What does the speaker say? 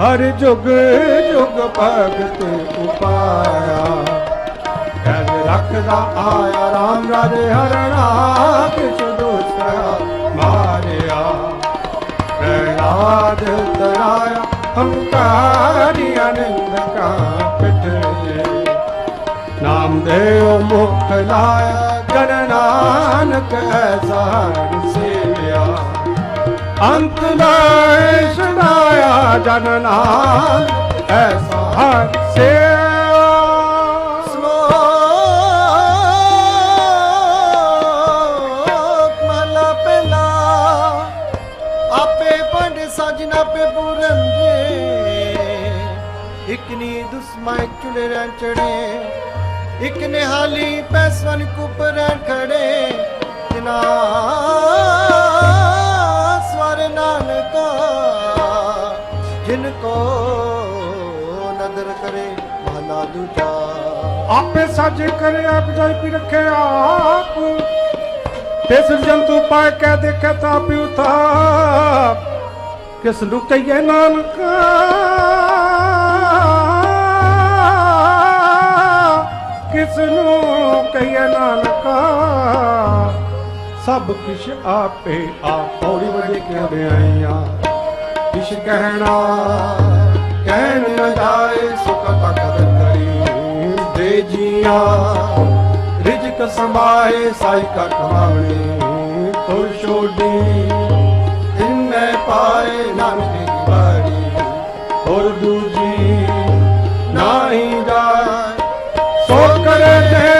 ਹਰ ਜੁਗ ਜੁਗ ਭਗਤ ਉਪਾਇਆ। ਕਹਿ ਰੱਖਦਾ ਆਇਆ ਰਾਮ ਰਾਜੇ ਹਰਣਾ ਕਿਛ ਦੂਸਰਾ ਮਾਰਿਆ। ਪ੍ਰਹਿਲਾਦ ਤਰਾਇਆ ਹੰਕਾਰੀ ਅਨੰਦ ਕਾ ਪਿਟੇ ਨਾਮਦੇਵ ਮੁਖ ਲਾਇਆ ਜਨ ਨਾਨਕ ਐਸਾ ਸੇਵਿਆ। ਅੰਤ ਲੈ ਜਨ ਨਾਨਕ ਐਸਾ ਹਰਿ ਸੇਵਿਆ ਸ਼ਲੋਕ ਮਹਲਾ ਪਹਿਲਾ, ਆਪੇ ਪੰਡ ਸਾਜਨ ਆਪੇ ਪੂਰਨ ਜੇ। ਇਕ ਨੀ ਦੁਸਮੈ ਚੁਲੇ ਰਹਿਣ ਚੜੇ, ਇਕ ਨਿਹਾਲੀ ਪੈਸਵਨ ਕੁਪ ਰਹਿਣ ਖੜੇ। ਜਿਨਾ ਜਿਨ ਕੋ ਨਦਰ ਕਰੇ ਭਲਾ ਦੂਜਾ। ਆਪੇ ਸਾਜੇ ਕਰੇ ਆਪ ਜਾਈ ਪੀ ਰੱਖੇ ਆਪ। ਤਿਸ ਜੰਤੂ ਪਾਇ ਕੇ ਦੇਖੇ ਤਾ ਪਿਉ ਥਾ ਕਿਸ ਨੂੰ ਕਹੀਏ ਨਾਨਕ। ਕਿਸ ਨੂੰ ਕਹੀਏ ਨਾਨਕ। ਸਭ ਕਿਛ ਆਪੇ ਆਪ। ਪੌੜੀ ਵਜੇ ਕੇ ਬਿਆਈਆਂ ਕਿਛ ਕਹਿਣਾ ਕਹਿਣ न ਜਾਏ ਸੁਖ ਤਖਤ ਕਰੀ ਦੇ ਜੀਆਂ। ਰਿਜਕ ਸਮਾਏ ਸਾਈ ਕਾ ਕਮਾਵਣੀ ਤੁਰ ਛੋਡੀ। ਇੰਨੇ ਪਾਏ ਨਾਨਕ ਦੀ ਬਾੜੀ ਹੋਰ ਦੂਜੀ। ਨਾਹੀ ਜਾਏ ਸੋ ਕਰੇ ਤੇ